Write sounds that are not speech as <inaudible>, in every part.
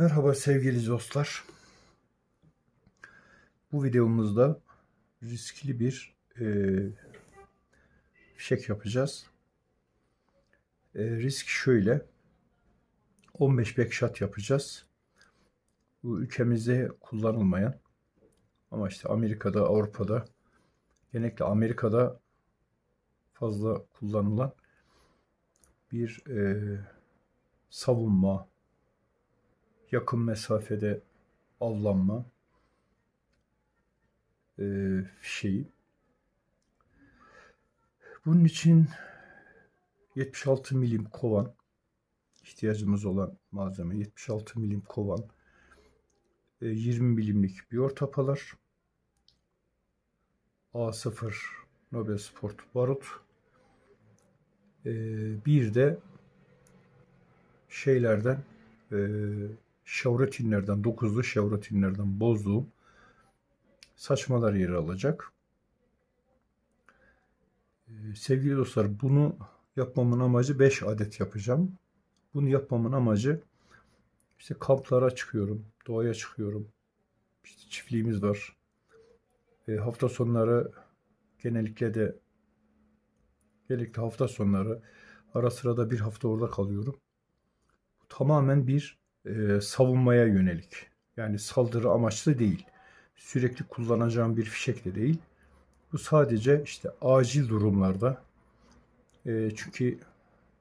Merhaba sevgili dostlar. Bu videomuzda riskli bir e, fişek yapacağız. E, risk şöyle. 15 backshot yapacağız. Bu ülkemizde kullanılmayan ama işte Amerika'da, Avrupa'da genellikle Amerika'da fazla kullanılan bir e, savunma yakın mesafede avlanma e, şeyi. Bunun için 76 milim kovan ihtiyacımız olan malzeme 76 milim kovan e, 20 milimlik bir ortapalar A0 Nobel Sport barut e, bir de şeylerden şavretinlerden, dokuzlu şavretinlerden bozduğum saçmalar yer alacak. Ee, sevgili dostlar bunu yapmamın amacı 5 adet yapacağım. Bunu yapmamın amacı işte kamplara çıkıyorum, doğaya çıkıyorum. İşte çiftliğimiz var. E, hafta sonları genellikle de genellikle hafta sonları ara sıra da bir hafta orada kalıyorum. Tamamen bir e, savunmaya yönelik. Yani saldırı amaçlı değil. Sürekli kullanacağım bir fişek de değil. Bu sadece işte acil durumlarda. E, çünkü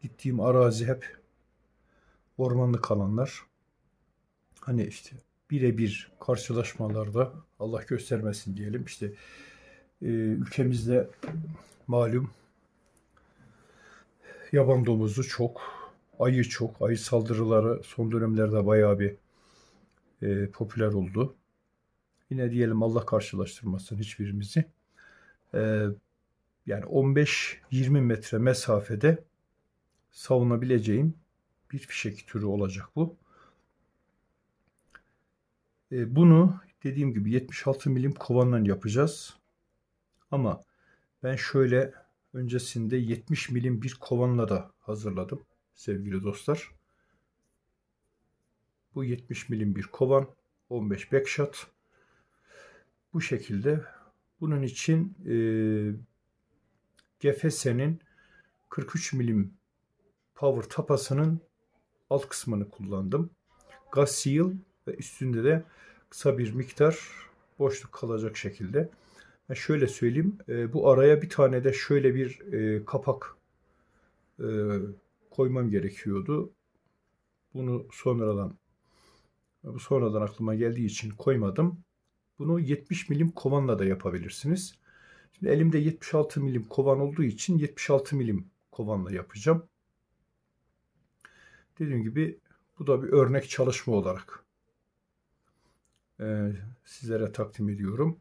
gittiğim arazi hep ormanlık alanlar. Hani işte birebir karşılaşmalarda Allah göstermesin diyelim işte e, ülkemizde malum yaban domuzu çok ayı çok. Ayı saldırıları son dönemlerde bayağı bir e, popüler oldu. Yine diyelim Allah karşılaştırmasın hiçbirimizi. E, yani 15-20 metre mesafede savunabileceğim bir fişek türü olacak bu. E, bunu dediğim gibi 76 milim kovanla yapacağız. Ama ben şöyle öncesinde 70 milim bir kovanla da hazırladım sevgili dostlar. Bu 70 milim bir kovan, 15 backshot. Bu şekilde. Bunun için e, Gefese'nin 43 milim power tapasının alt kısmını kullandım. Gas seal ve üstünde de kısa bir miktar boşluk kalacak şekilde. Ben şöyle söyleyeyim. E, bu araya bir tane de şöyle bir e, kapak e, koymam gerekiyordu. Bunu sonradan bu sonradan aklıma geldiği için koymadım. Bunu 70 milim kovanla da yapabilirsiniz. Şimdi elimde 76 milim kovan olduğu için 76 milim kovanla yapacağım. Dediğim gibi bu da bir örnek çalışma olarak e, sizlere takdim ediyorum.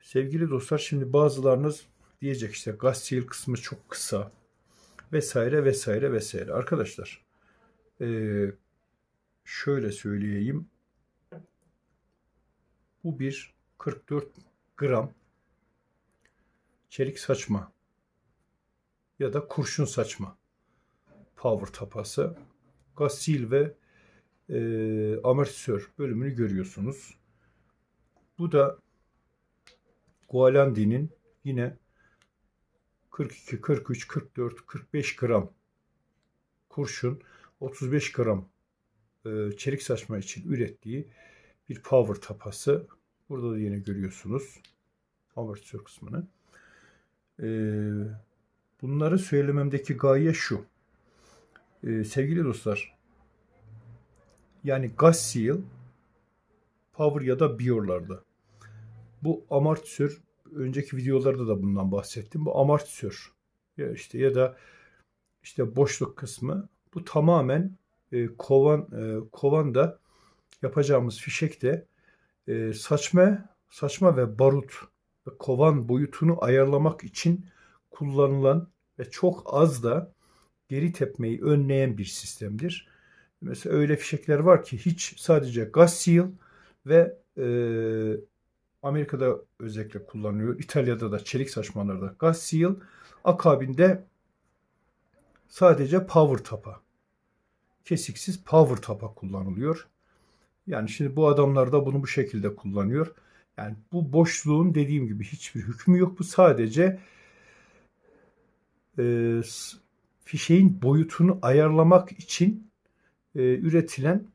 Sevgili dostlar şimdi bazılarınız diyecek işte gaz kısmı çok kısa vesaire vesaire vesaire. Arkadaşlar ee, şöyle söyleyeyim. Bu bir 44 gram çelik saçma ya da kurşun saçma power tapası gasil ve e, amortisör bölümünü görüyorsunuz. Bu da Gualandi'nin yine 42, 43, 44, 45 gram kurşun, 35 gram e, çelik saçma için ürettiği bir power tapası. Burada da yine görüyorsunuz amortisör kısmını. E, bunları söylememdeki gaye şu. E, sevgili dostlar, yani gas seal, power ya da biyorlarda. Bu amortisör önceki videolarda da bundan bahsettim. Bu amortisör ya işte ya da işte boşluk kısmı bu tamamen e, kovan e, kovanda yapacağımız fişekte e, saçma saçma ve barut ve kovan boyutunu ayarlamak için kullanılan ve çok az da geri tepmeyi önleyen bir sistemdir. Mesela öyle fişekler var ki hiç sadece gas seal ve e, Amerika'da özellikle kullanılıyor. İtalya'da da çelik saçmalarda gaz seal. Akabinde sadece power tapa. kesiksiz power tapa kullanılıyor. Yani şimdi bu adamlar da bunu bu şekilde kullanıyor. Yani bu boşluğun dediğim gibi hiçbir hükmü yok. Bu sadece e, fişeğin boyutunu ayarlamak için e, üretilen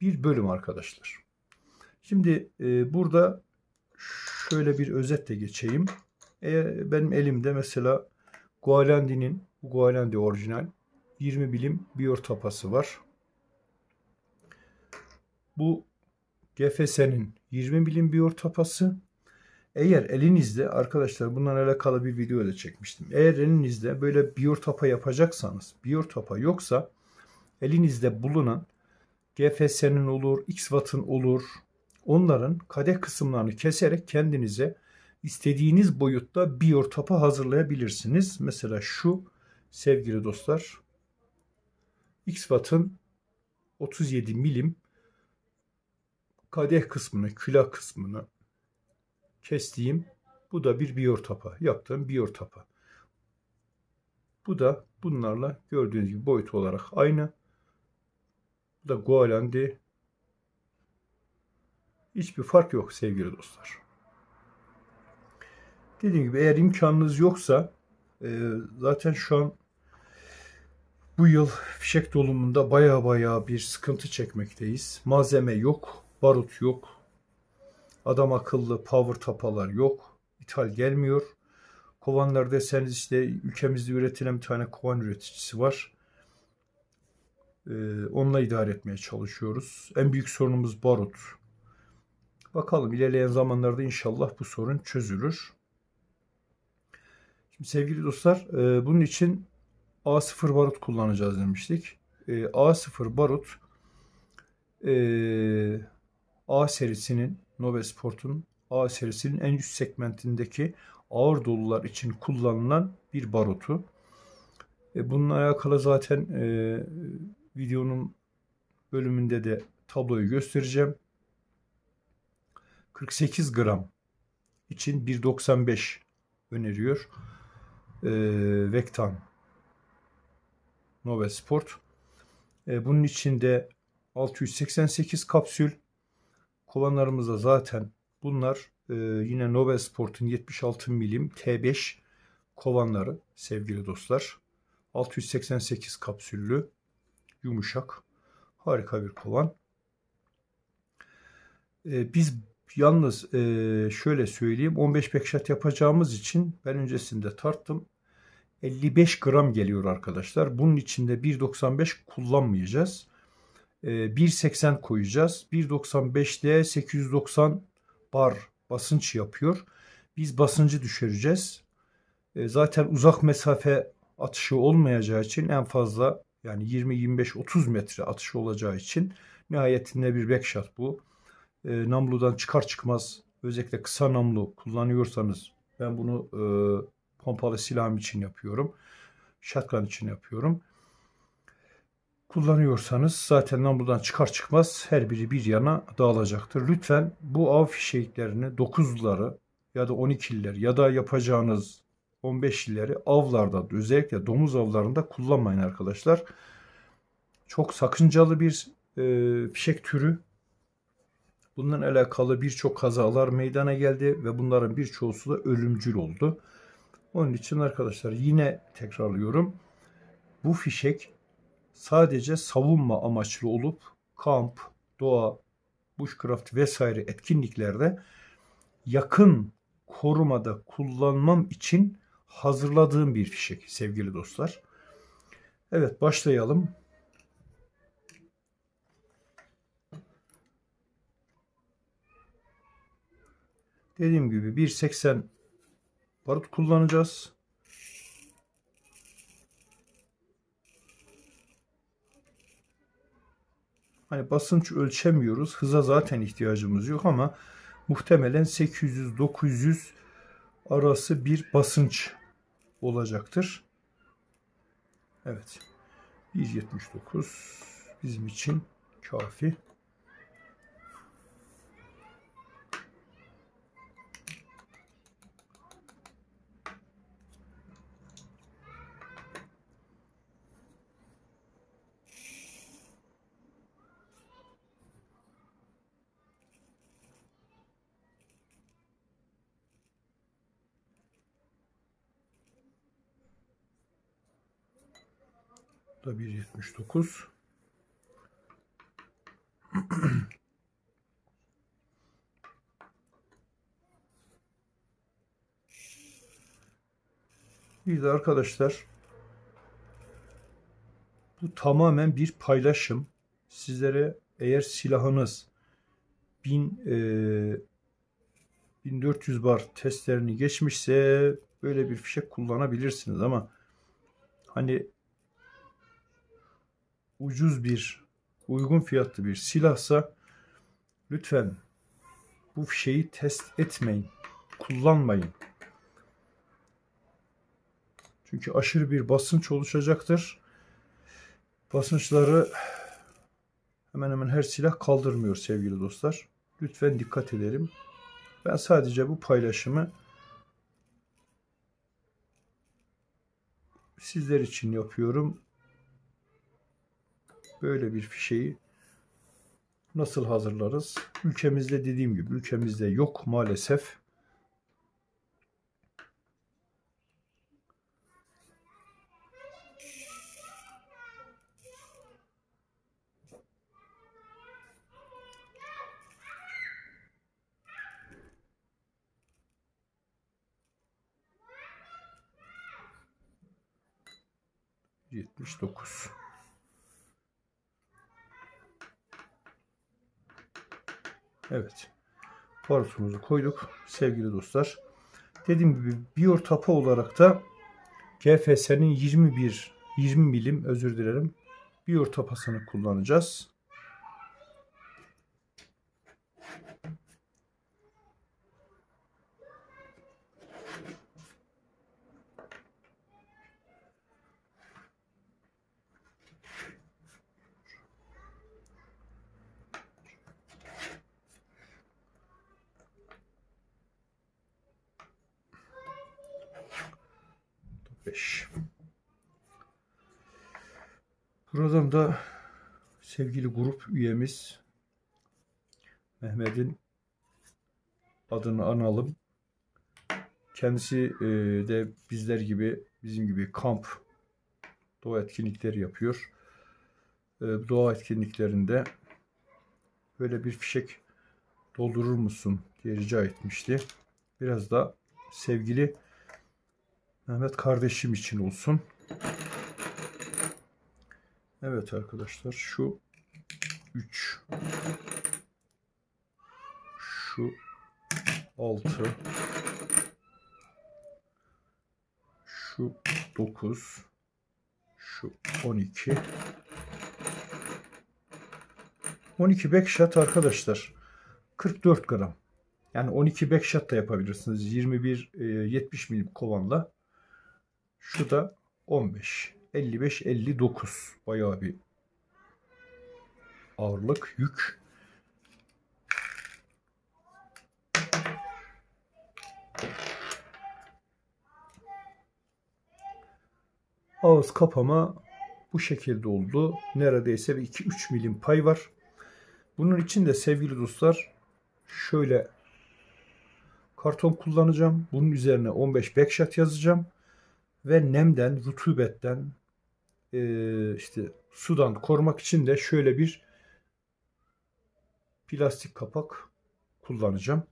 bir bölüm arkadaşlar. Şimdi e, burada şöyle bir özetle geçeyim. E, benim elimde mesela Gualandi'nin, bu Gualandi orijinal 20 bilim biyor tapası var. Bu GFS'nin 20 milim biyor tapası. Eğer elinizde arkadaşlar bundan alakalı bir video da çekmiştim. Eğer elinizde böyle biyor tapa yapacaksanız, biyor tapa yoksa elinizde bulunan GFS'nin olur, X-Watt'ın olur. Onların kadeh kısımlarını keserek kendinize istediğiniz boyutta biyor tapa hazırlayabilirsiniz. Mesela şu sevgili dostlar X-Watt'ın 37 milim kadeh kısmını, külah kısmını kestiğim bu da bir biyor tapa. Yaptığım biyor tapa. Bu da bunlarla gördüğünüz gibi boyut olarak aynı. Bu da Gualandi. Hiçbir fark yok sevgili dostlar. Dediğim gibi eğer imkanınız yoksa e, zaten şu an bu yıl fişek dolumunda baya baya bir sıkıntı çekmekteyiz. Malzeme yok, barut yok, adam akıllı power tapalar yok, ithal gelmiyor. Kovanlar deseniz işte ülkemizde üretilen bir tane kovan üreticisi var. Ee, onunla idare etmeye çalışıyoruz. En büyük sorunumuz barut. Bakalım ilerleyen zamanlarda inşallah bu sorun çözülür. Şimdi sevgili dostlar e, bunun için A0 barut kullanacağız demiştik. E, A0 barut e, A serisinin Nove Sport'un A serisinin en üst segmentindeki ağır dolular için kullanılan bir barutu. E, bununla alakalı zaten e, videonun bölümünde de tabloyu göstereceğim. 48 gram için 1.95 öneriyor. E, Vektan Nove Sport. E, bunun içinde 688 kapsül. Kovanlarımızda zaten bunlar e, yine Nobel Sport'un 76 milim T5 kovanları sevgili dostlar. 688 kapsüllü yumuşak harika bir kovan. E, biz yalnız e, şöyle söyleyeyim 15 bekşat yapacağımız için ben öncesinde tarttım. 55 gram geliyor arkadaşlar. Bunun içinde 1.95 kullanmayacağız. E, 1.80 koyacağız. 1.95'de 890 bar basınç yapıyor. Biz basıncı düşüreceğiz. E, zaten uzak mesafe atışı olmayacağı için en fazla yani 20-25-30 metre atışı olacağı için nihayetinde bir backshot bu. E, namludan çıkar çıkmaz özellikle kısa namlu kullanıyorsanız ben bunu e, pompalı silahım için yapıyorum. Shotgun için yapıyorum. Kullanıyorsanız zaten namludan çıkar çıkmaz her biri bir yana dağılacaktır. Lütfen bu av fişeklerini 9'ları ya da 12'liler ya da yapacağınız 15'lileri avlarda özellikle domuz avlarında kullanmayın arkadaşlar. Çok sakıncalı bir e, fişek türü. Bundan alakalı birçok kazalar meydana geldi ve bunların birçoğusu da ölümcül oldu. Onun için arkadaşlar yine tekrarlıyorum. Bu fişek sadece savunma amaçlı olup kamp, doğa, bushcraft vesaire etkinliklerde yakın korumada kullanmam için hazırladığım bir fişek sevgili dostlar. Evet başlayalım. Dediğim gibi 1.80 barut kullanacağız. Hani basınç ölçemiyoruz. Hıza zaten ihtiyacımız yok ama muhtemelen 800-900 arası bir basınç olacaktır. Evet. 179 bizim için kafi. Da 1.79. <clears throat> Bir de arkadaşlar bu tamamen bir paylaşım. Sizlere eğer silahınız 1000 e, 1400 bar testlerini geçmişse böyle bir fişek kullanabilirsiniz ama hani ucuz bir uygun fiyatlı bir silahsa lütfen bu fişeği test etmeyin. Kullanmayın. Çünkü aşırı bir basınç oluşacaktır. Basınçları hemen hemen her silah kaldırmıyor sevgili dostlar. Lütfen dikkat edelim. Ben sadece bu paylaşımı sizler için yapıyorum. Böyle bir fişeyi nasıl hazırlarız? Ülkemizde dediğim gibi ülkemizde yok maalesef. Yetmiş dokuz. Evet. Barutumuzu koyduk sevgili dostlar. Dediğim gibi biyor tapa olarak da GFS'nin 21 20 milim özür dilerim. Biyor tapasını kullanacağız. Beş. Buradan da sevgili grup üyemiz Mehmet'in adını analım. Kendisi e, de bizler gibi bizim gibi kamp doğa etkinlikleri yapıyor. E, doğa etkinliklerinde böyle bir fişek doldurur musun diye rica etmişti. Biraz da sevgili Mehmet kardeşim için olsun. Evet arkadaşlar şu 3 şu 6 şu 9 şu 12 12 backshot arkadaşlar 44 gram. Yani 12 backshot da yapabilirsiniz. 21 e, 70 milim kovanla şu da 15 55 59 bayağı bir ağırlık yük Ağız kapama bu şekilde oldu. Neredeyse bir 2-3 milim pay var. Bunun için de sevgili dostlar şöyle karton kullanacağım. Bunun üzerine 15 backshot yazacağım. Ve nemden, rutubetten, işte sudan korumak için de şöyle bir plastik kapak kullanacağım.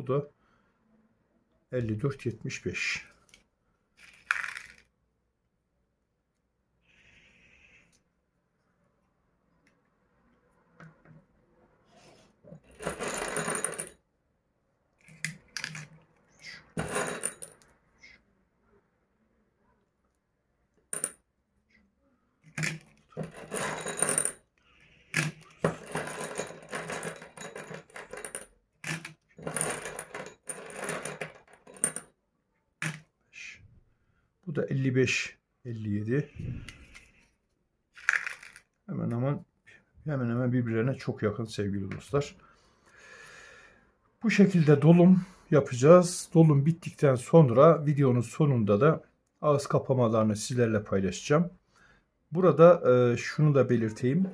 Bu da 54.75. Bu da 55 57. Hemen hemen hemen hemen birbirlerine çok yakın sevgili dostlar. Bu şekilde dolum yapacağız. Dolum bittikten sonra videonun sonunda da ağız kapamalarını sizlerle paylaşacağım. Burada e, şunu da belirteyim.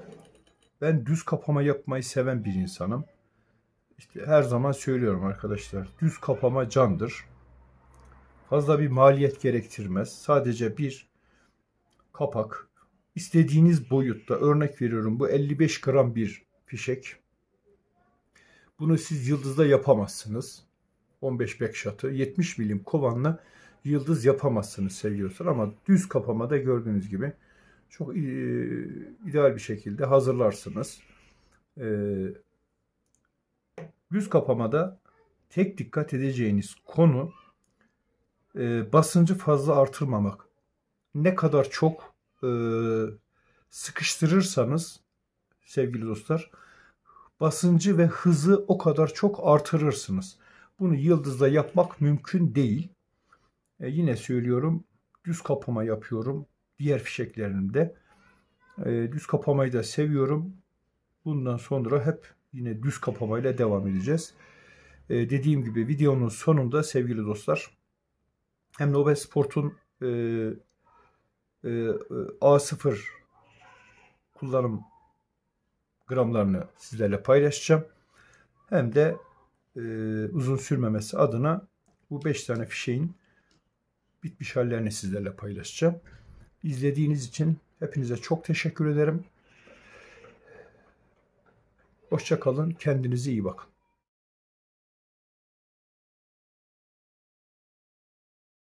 Ben düz kapama yapmayı seven bir insanım. İşte her zaman söylüyorum arkadaşlar. Düz kapama candır. Fazla bir maliyet gerektirmez. Sadece bir kapak istediğiniz boyutta örnek veriyorum bu 55 gram bir fişek. Bunu siz yıldızda yapamazsınız. 15 backshot'ı 70 milim kovanla yıldız yapamazsınız sevgili ama düz kapamada gördüğünüz gibi çok e, ideal bir şekilde hazırlarsınız. E, düz kapamada tek dikkat edeceğiniz konu e, basıncı fazla artırmamak. Ne kadar çok e, sıkıştırırsanız sevgili dostlar basıncı ve hızı o kadar çok artırırsınız. Bunu yıldızda yapmak mümkün değil. E, yine söylüyorum düz kapama yapıyorum. Diğer fişeklerimde. E, düz kapamayı da seviyorum. Bundan sonra hep yine düz kapamayla devam edeceğiz. E, dediğim gibi videonun sonunda sevgili dostlar hem Nobel Sport'un e, e, A0 kullanım gramlarını sizlerle paylaşacağım. Hem de e, uzun sürmemesi adına bu 5 tane fişeğin bitmiş hallerini sizlerle paylaşacağım. İzlediğiniz için hepinize çok teşekkür ederim. Hoşça kalın. Kendinize iyi bakın.